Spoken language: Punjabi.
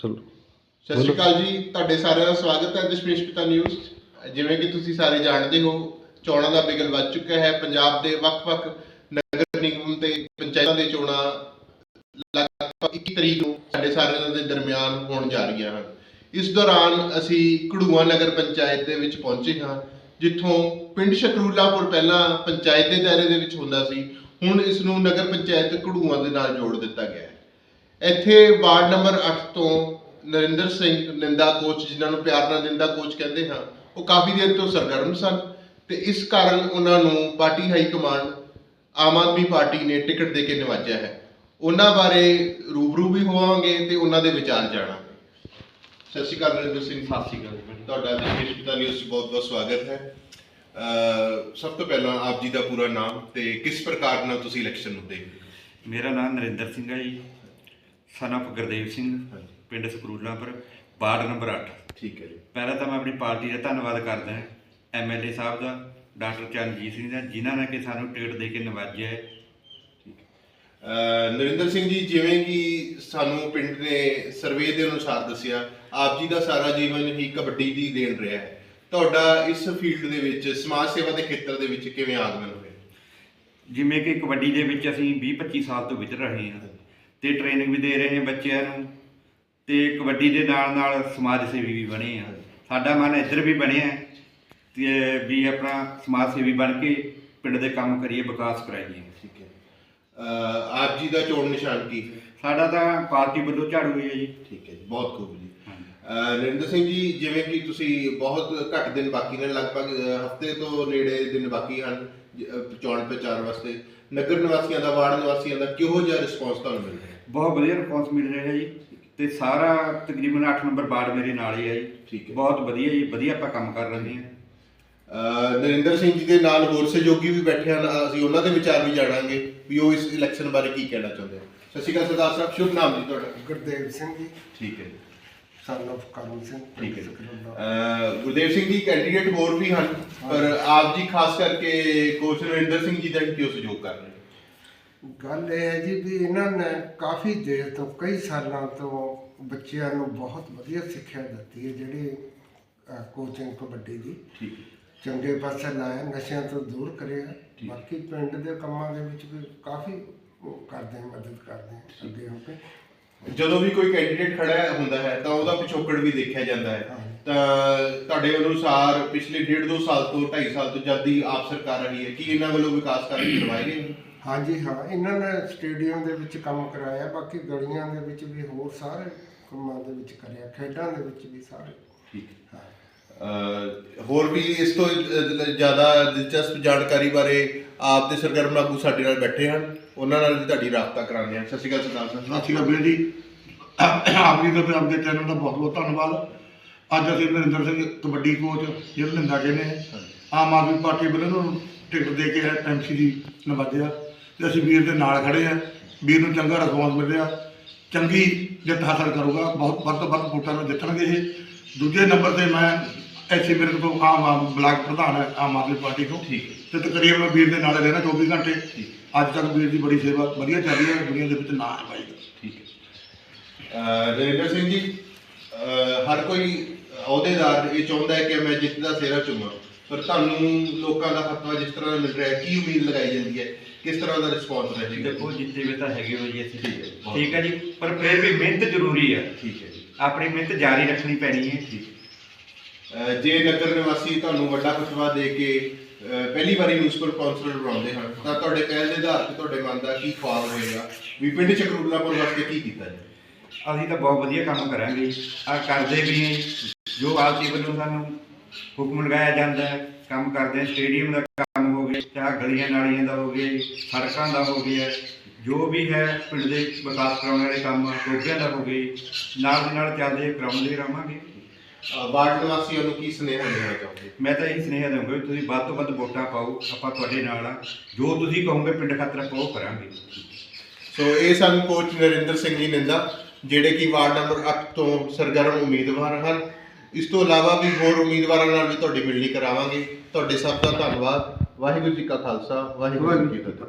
ਚਲੋ। ਸਤਿ ਸ਼੍ਰੀ ਅਕਾਲ ਜੀ ਤੁਹਾਡੇ ਸਾਰਿਆਂ ਦਾ ਸਵਾਗਤ ਹੈ ਦਸ਼ਮੇਸ਼ ਪਿਤਾ ਨਿਊਜ਼ ਜਿਵੇਂ ਕਿ ਤੁਸੀਂ ਸਾਰੇ ਜਾਣਦੇ ਹੋ ਚੋਣਾਂ ਦਾ ਬਿਗਲ ਵੱਜ ਚੁੱਕਾ ਹੈ। ਪੰਜਾਬ ਦੇ ਵੱਖ-ਵੱਖ ਨਗਰ ਨਿਗਮ ਤੇ ਪੰਚਾਇਤਾਂ ਦੇ ਚੋਣਾਂ ਲਗਭਗ 21 ਤਰੀਕ ਨੂੰ ਸਾਡੇ ਸਾਰਿਆਂ ਦੇ ਦਰਮਿਆਨ ਹੋਣ ਜਾ ਰਹੀਆਂ ਹਨ। ਇਸ ਦੌਰਾਨ ਅਸੀਂ ਘੜੂਆ ਨਗਰ ਪੰਚਾਇਤ ਦੇ ਵਿੱਚ ਪਹੁੰਚੇ ਹਾਂ ਜਿੱਥੋਂ ਪਿੰਡ ਸ਼ਕਰੂਲਾਪੁਰ ਪਹਿਲਾਂ ਪੰਚਾਇਤ ਦੇ ਦਾਇਰੇ ਦੇ ਵਿੱਚ ਹੁੰਦਾ ਸੀ ਹੁਣ ਇਸ ਨੂੰ ਨਗਰ ਪੰਚਾਇਤ ਘੜੂਆ ਦੇ ਨਾਲ ਜੋੜ ਦਿੱਤਾ ਗਿਆ ਹੈ। ਇੱਥੇ ਵਾਰਡ ਨੰਬਰ 8 ਤੋਂ ਨਰਿੰਦਰ ਸਿੰਘ ਨਿੰਦਾ ਕੋਚ ਜਿਨ੍ਹਾਂ ਨੂੰ ਪਿਆਰ ਨਾਲ ਨਿੰਦਾ ਕੋਚ ਕਹਿੰਦੇ ਹਾਂ ਉਹ ਕਾਫੀ ਦੇਰ ਤੋਂ ਸਰਗਰਮ ਸਨ ਤੇ ਇਸ ਕਾਰਨ ਉਹਨਾਂ ਨੂੰ party high command Aam Aadmi Party ਨੇ ਟਿਕਟ ਦੇ ਕੇ ਨਿਵਾਜਿਆ ਹੈ। ਉਹਨਾਂ ਬਾਰੇ ਰੂਬਰੂ ਵੀ ਹੋਵਾਂਗੇ ਤੇ ਉਹਨਾਂ ਦੇ ਵਿਚਾਰ ਜਾਣਾਂਗੇ। ਸਤਿ ਸ਼੍ਰੀ ਅਕਾਲ ਨਰਿੰਦਰ ਸਿੰਘ। ਸਤਿ ਸ਼੍ਰੀ ਅਕਾਲ ਤੁਹਾਡਾ ਦੇਸ਼ ਪਿਤਾ ਨਿਊਜ਼ 'ਚ ਬਹੁਤ ਬਹੁਤ ਸਵਾਗਤ ਹੈ। ਸਭ ਤੋਂ ਪਹਿਲਾਂ ਆਪ ਜੀ ਦਾ ਪੂਰਾ ਨਾਮ ਤੇ ਕਿਸ ਪ੍ਰਕਾਰ ਨਾਲ ਤੁਸੀਂ ਇਲੈਕਸ਼ਨ ਨੂੰ ਦੇਖਦੇ? ਮੇਰਾ ਨਾਮ ਨਰਿੰਦਰ ਸਿੰਘ ਹੈ ਜੀ। Of ਗੁਰਦੇਵ ਸਿੰਘ। ਪਿੰਡ ਸਕਰੂਲਾਪੁਰ ਵਾਰਡ ਨੰਬਰ 8 ਠੀਕ ਹੈ ਜੀ। ਪਹਿਲਾਂ ਤਾਂ ਮੈਂ ਆਪਣੀ ਪਾਰਟੀ ਦਾ ਧੰਨਵਾਦ ਕਰਦਾ ਹਾਂ ਐਮਐਲਏ ਸਾਹਿਬ ਦਾ ਡਾਕਟਰ ਚਰਨਜੀਤ ਸਿੰਘ ਦਾ ਜਿਨ੍ਹਾਂ ਨੇ ਕਿ ਸਾਨੂੰ ਟਿਕਟ ਦੇ ਕੇ ਨਵਾਜਿਆ ਹੈ। ਅਹ ਨਰਿੰਦਰ ਸਿੰਘ ਜੀ ਜਿਵੇਂ ਕਿ ਸਾਨੂੰ ਪਿੰਡ ਨੇ ਸਰਵੇ ਦੇ ਅਨੁਸਾਰ ਦੱਸਿਆ ਆਪ ਜੀ ਦਾ ਸਾਰਾ ਜੀਵਨ ਹੀ ਕਬੱਡੀ ਦੀ ਦੇਣ ਰਿਹਾ ਹੈ। ਤੁਹਾਡਾ ਇਸ ਫੀਲਡ ਦੇ ਵਿੱਚ ਸਮਾਜ ਸੇਵਾ ਦੇ ਖੇਤਰ ਦੇ ਵਿੱਚ ਕਿਵੇਂ ਆਗਮਨ ਹੋਇਆ? ਜਿਵੇਂ ਕਿ ਕਬੱਡੀ ਦੇ ਵਿੱਚ ਅਸੀਂ 20-25 ਸਾਲ ਤੋਂ ਵਿਚਰ ਰਹੇ ਹਾਂ। ਤੇ ਟ੍ਰੇਨਿੰਗ ਵੀ ਦੇ ਰਹੇ ਹਾਂ ਬੱਚਿਆਂ ਨੂੰ ਤੇ ਕਬੱਡੀ ਦੇ ਨਾਲ ਨਾਲ ਸਮਾਜ ਸੇਵੀ ਵੀ ਬਣੇ ਆ। ਸਾਡਾ ਮਨ ਇੱਧਰ ਵੀ ਬਣਿਆ ਤੇ ਵੀ ਆਪਣਾ ਸਮਾਜ ਸੇਵੀ ਬਣ ਕੇ ਪਿੰਡ ਦੇ ਕੰਮ ਕਰੀਏ ਵਿਕਾਸ ਕਰਾਈਏ। ਠੀਕ ਹੈ। ਆਪ ਜੀ ਦਾ ਚੋਣ ਨਿਸ਼ਾਨ ਕੀ? ਸਾਡਾ ਤਾਂ ਪਾਰਟੀ ਵੱਲੋਂ ਝਾੜੂ ਹੀ ਹੈ ਜੀ। ਠੀਕ ਹੈ ਜੀ ਬਹੁਤ ਖੂਬ ਜੀ। ਨਰਿੰਦਰ ਸਿੰਘ ਜੀ ਜਿਵੇਂ ਕਿ ਤੁਸੀਂ ਬਹੁਤ ਘੱਟ ਦਿਨ ਬਾਕੀ ਨੇ ਲਗਭਗ ਹਫ਼ਤੇ ਤੋਂ ਨੇੜੇ ਦਿਨ ਬਾਕੀ ਹਨ ਚੋਣ ਪ੍ਰਚਾਰ ਵਾਸਤੇ। ਨਗਰ ਨਿਵਾਸੀਆਂ ਦਾ ਵਾਰਡ ਨਿਵਾਸੀਆਂ ਦਾ ਕਿਹੋ ਜਿਹਾ ਰਿਸਪੌਂਸ ਤੁਹਾਨੂੰ ਮਿਲ ਰਿਹਾ ਹੈ? ਬਹੁਤ ਵਧੀਆ ਰਿਸਪੌਂਸ ਮਿਲ ਰਿਹਾ ਹੈ ਜੀ ਤੇ ਸਾਰਾ ਤਕਰੀਬਨ 8 ਨੰਬਰ ਵਾਰਡ ਮੇਰੇ ਨਾਲ ਹੀ ਹੈ ਜੀ। ਠੀਕ ਹੈ। ਬਹੁਤ ਵਧੀਆ ਜੀ ਵਧੀਆ ਆਪਾਂ ਕੰਮ ਕਰ ਰਹੇ ਹਾਂ। ਅਹ ਨਰਿੰਦਰ ਸਿੰਘ ਜੀ ਦੇ ਨਾਲ ਹੋਰ ਸਹਿਯੋਗੀ ਵੀ ਬੈਠੇ ਹਨ ਅਸੀਂ ਉਹਨਾਂ ਦੇ ਵਿਚਾਰ ਵੀ ਜਾਣਾਂਗੇ ਵੀ ਉਹ ਇਸ ਇਲੈਕਸ਼ਨ ਬਾਰੇ ਕੀ ਕਹਿਣਾ ਚਾਹੁੰਦੇ ਹਨ। ਸਤਿ ਸ਼੍ਰੀ ਅਕਾਲ ਸਰਦਾਰ ਸਾਹਿਬ ਸ਼ੁਭ ਨਾਮ ਜੀ ਤੁਹਾਡਾ। ਗੁਰਦੇਵ ਸਿੰਘ ਜੀ। ਠੀਕ ਹੈ son of ਕਰਮ ਸਿੰਘ ਠੀਕ ਹੈ ਸਕਰੂਲਾ। ਅਹ ਗੁਰਦੇਵ ਸਿੰਘ ਜੀ ਕੈਂਡੀਡੇਟ ਹੋਰ ਵੀ ਹਨ ਪਰ ਆਪ ਜੀ ਖਾਸ ਕਰਕੇ ਕੋਚ ਨਰਿੰਦਰ ਸਿੰਘ ਜੀ ਦਾ ਹੀ ਕਿਉਂ ਸਹਿਯੋਗ ਕਰ ਰਹੇ ਹੋ ਗੱਲ ਇਹ ਹੈ ਜੀ ਵੀ ਇਹਨਾਂ ਨੇ ਕਾਫੀ ਦੇਰ ਤੋਂ ਕਈ ਸਾਲਾਂ ਤੋਂ ਬੱਚਿਆਂ ਨੂੰ ਬਹੁਤ ਵਧੀਆ ਸਿੱਖਿਆ ਦਿੱਤੀ ਹੈ ਜਿਹੜੀ ਕੋਚਿੰਗ ਕਬੱਡੀ ਦੀ। ਠੀਕ ਚੰਗੇ ਪਾਸੇ ਲਾਇਆ ਨਸ਼ਿਆਂ ਤੋਂ ਦੂਰ ਕਰਿਆ। ਬਾਕੀ ਪਿੰਡ ਦੇ ਕੰਮਾਂ ਦੇ ਵਿੱਚ ਵੀ ਕਾਫੀ ਉਹ ਕਰਦੇ ਆ ਮਦਦ ਕਰਦੇ ਆ ਅੱਗੇ ਹੋ ਕੇ। ਜਦੋਂ ਵੀ ਕੋਈ ਕੈਂਡੀਡੇਟ ਖੜਾ ਹੁੰਦਾ ਹੈ ਤਾਂ ਉਹਦਾ ਪਿਛੋਕੜ ਵੀ ਦੇਖਿਆ ਜਾਂਦਾ ਹੈ। ਤਾਂ ਤੁਹਾਡੇ ਅਨੁਸਾਰ ਪਿਛਲੇ ਡੇਢ ਦੋ ਸਾਲ ਤੋਂ 2.5 ਸਾਲ ਤੋਂ ਜਦ ਦੀ ਆਪ ਸਰਕਾਰ ਰਹੀ ਹੈ ਕੀ ਇਹਨਾਂ ਵੱਲੋਂ ਵਿਕਾਸ ਕਾਰਜ ਕਰਵਾਏ ਗਏ? ਹਾਂਜੀ ਹਾਂ। ਇਹਨਾਂ ਨੇ ਸਟੇਡੀਅਮ ਦੇ ਵਿੱਚ ਕੰਮ ਕਰਾਇਆ ਬਾਕੀ ਗਲੀਆਂ ਦੇ ਵਿੱਚ ਵੀ ਹੋਰ ਸਾਰੇ ਕੰਮਾਂ ਦੇ ਵਿੱਚ ਕਰਿਆ ਖੇਡਾਂ ਦੇ ਵਿੱਚ ਵੀ ਸਾਰੇ। ਠੀਕ। ਹਾਂ। ਹੋਰ ਵੀ ਇਸ ਤੋਂ ਜ਼ਿਆਦਾ ਦਿਲਚਸਪ ਜਾਣਕਾਰੀ ਬਾਰੇ ਆਪ ਦੇ ਸਰਗਰਮ ਆਗੂ ਸਾਡੇ ਨਾਲ ਬੈਠੇ ਹਨ। ਉਹਨਾਂ ਨਾਲ ਵੀ ਤੁਹਾਡੀ ਰਾਬਤਾ ਕਰਾਉਂਦੇ ਹਾਂ ਸਤਿ ਸ਼੍ਰੀ ਅਕਾਲ ਸਰਦਾਰ ਸਾਹਿਬ। ਸਤਿ ਸ਼੍ਰੀ ਅਕਾਲ ਵੀਰ ਜੀ। ਆਪ ਜੀ ਦਾ ਤੇ ਆਪਦੇ ਚੈਨਲ ਦਾ ਬਹੁਤ ਬਹੁਤ ਧੰਨਵਾਦ। ਅੱਜ ਅਸੀਂ ਨਰਿੰਦਰ ਸਿੰਘ ਕਬੱਡੀ ਕੋਚ ਜਿਹੜਾ ਲਿੰਦਾ ਕਹਿੰਦੇ ਆ। ਆਮ ਆਦਮੀ ਪਾਰਟੀ ਵੱਲੋਂ ਨੂੰ ਟਿਕਟ ਦੇ ਕੇ ਐਮਸੀ ਦੀ ਨਵਾਜਿਆ। ਤੇ ਅਸੀਂ ਵੀਰ ਦੇ ਨਾਲ ਖੜੇ ਆ। ਵੀਰ ਨੂੰ ਚੰਗਾ ਰਿਸਪੌਂਸ ਮਿਲ ਰਿਹਾ ਚੰਗੀ ਜਿੱਤ ਹਾਸਲ ਕਰੂਗਾ। ਬਹੁਤ ਵੱਧ ਤੋਂ ਵੱਧ ਵੋਟਾਂ ਨਾਲ ਜਿੱਤਣਗੇ ਇਹ। ਦੂਜੇ ਨੰਬਰ ਤੇ ਮੈਂ ਐਸੀ ਮੇਰੇ ਤੋਂ ਆਮ ਆਮ ਬਲਾਕ ਪ੍ਰਧਾਨ ਹੈ ਆਮ ਆਦਮੀ ਪਾਰਟੀ ਤੋਂ। ਠੀਕ ਤੇ ਤਕਰੀਬਨ ਵੀਰ ਦੇ ਨਾਲ ਰਹਿਣਾ 24 ਘੰਟੇ। ਅੱਜ ਤੱਕ ਵੀਰ ਦੀ ਬੜੀ ਸੇਵਾ ਵਧੀਆ ਚੱਲ ਰਹੀ ਹੈ ਦੁਨੀਆ ਦੇ ਵਿੱਚ ਨਾਂ ਹੈ ਬਾਈ ਦਾ ਠੀਕ ਹੈ। ਨਰਿੰਦਰ ਸਿੰਘ ਜੀ ਅਹ ਹਰ ਕੋਈ ਅਹੁਦੇਦਾਰ ਇਹ ਚਾਹੁੰਦਾ ਹੈ ਕਿ ਮੈਂ ਜਿੱਤ ਦਾ ਸਿਹਰਾ ਚੁੰਮਾਂ। ਪਰ ਤੁਹਾਨੂੰ ਲੋਕਾਂ ਦਾ ਫਤਵਾ ਜਿਸ ਤਰ੍ਹਾਂ ਦਾ ਮਿਲ ਰਿਹਾ ਹੈ ਕੀ ਉਮੀਦ ਲਗਾਈ ਜਾਂਦੀ ਹੈ? ਕਿਸ ਤਰ੍ਹਾਂ ਦਾ ਰਿਸਪੌਂਸ ਰਹੇਗਾ ਦੇਖੋ ਜਿੱਤੇ ਵੀ ਤਾਂ ਹੈਗੇ ਹੋ ਜੀ ਅਸੀਂ। ਠੀਕ ਹੈ, ਠੀਕ ਹੈ ਜੀ ਪਰ ਫਿਰ ਵੀ ਮਿਹਨਤ ਜ਼ਰੂਰੀ ਹੈ। ਠੀਕ ਹੈ ਜੀ। ਆਪਣੀ ਮਿਹਨਤ ਜਾਰੀ ਰੱਖਣੀ ਪੈਣੀ ਹੈ। ਅਹ ਜੇ ਨਗਰ ਨਿਵਾਸੀ ਤੁਹਾਨੂੰ ਵੱਡਾ ਫਤਵਾ ਦੇ ਕੇ ਪਹਿਲੀ ਵਾਰੀ ਮਿਊਨਿਸਪਲ ਕਾਉਂਸਲਰ ਬਣਾਉਂਦੇ ਹਨ, ਤਾਂ ਤੁਹਾਡੇ ਪਹਿਲ ਦੇ ਆਧਾਰ ਤੇ ਤੁਹਾਡੇ ਮਨ ਦਾ ਕੀ ਖੁਆਬ ਹੋਏਗਾ ਵੀ ਪਿੰਡ ਚਕਰੂਲਾਪੁਰ ਵਾਸਤੇ ਕੀ ਕੀਤਾ ਜਾਏ ਅਸੀਂ ਤਾਂ ਬਹੁਤ ਵਧੀਆ ਕੰਮ ਕਰਾਂਗੇ। ਆ ਕਰਦੇ ਵੀ ਜੋ ਪਾਰਟੀ ਵੱਲੋਂ ਸਾਨੂੰ ਹੁਕਮ ਲਗਾਇਆ ਜਾਂਦਾ ਹੈ, ਕੰਮ ਕਰਦੇ ਸਟੇਡੀਅਮ ਦਾ ਕੰਮ ਹੋ ਗਿਆ, ਚਾਹ ਗਲੀਆਂ ਨਾਲੀਆਂ ਦਾ ਹੋ ਗਿਆ, ਸੜਕਾਂ ਦਾ ਹੋ ਗਿਆ। ਜੋ ਵੀ ਹੈ, ਪਿੰਡ ਦੇ ਵਿਕਾਸ ਕਰਾਉਣ ਵਾਲੇ ਕੰਮ ਟੋਭਿਆਂ ਦਾ ਹੋ ਗਏ ਨਾਲ ਦੀ ਨਾਲ ਚੱਲਦੇ ਕਰਾਉਂਦੇ ਰਹਾਂਗੇ। ਵਾਰਡ ਨਿਵਾਸੀਆਂ ਨੂੰ ਕੀ ਸੁਨੇਹਾ ਦੇਣਾ ਚਾਹੋਗੇ? ਮੈਂ ਤਾਂ ਇਹੀ ਸੁਨੇਹਾ ਦਊਂਗਾ ਵੀ ਤੁਸੀਂ ਵੱਧ ਤੋਂ ਵੱਧ ਵੋਟਾਂ ਪਾਓ ਆਪਾਂ ਤੁਹਾਡੇ ਨਾਲ ਆ। ਜੋ ਤੁਸੀਂ ਕਹੋਗੇ ਪਿੰਡ ਖਾਤਰ ਆਪਾਂ ਉਹ ਕਰਾਂਗੇ। ਸੋ ਇਹ ਸਨ ਕੋਚ ਨਰਿੰਦਰ ਸਿੰਘ ਜੀ ਨਿੰਦਾ ਜਿਹੜੇ ਕਿ ਵਾਰਡ ਨੰਬਰ 8 ਤੋਂ ਸਰਗਰਮ ਉਮੀਦਵਾਰ ਹਨ। ਇਸ ਤੋਂ ਇਲਾਵਾ ਵੀ ਹੋਰ ਉਮੀਦਵਾਰਾਂ ਨਾਲ ਵੀ ਤੁਹਾਡੀ ਮਿਲਣੀ ਕਰਾਵਾਂਗੇ। ਤੁਹਾਡੇ ਸਭ ਦਾ ਧੰਨਵਾਦ। ਵਾਹਿਗੁਰੂ ਜੀ ਕਾ ਖਾਲਸਾ ਵਾਹਿਗੁਰੂ ਜੀ ਕੀ ਫਤਿਹ।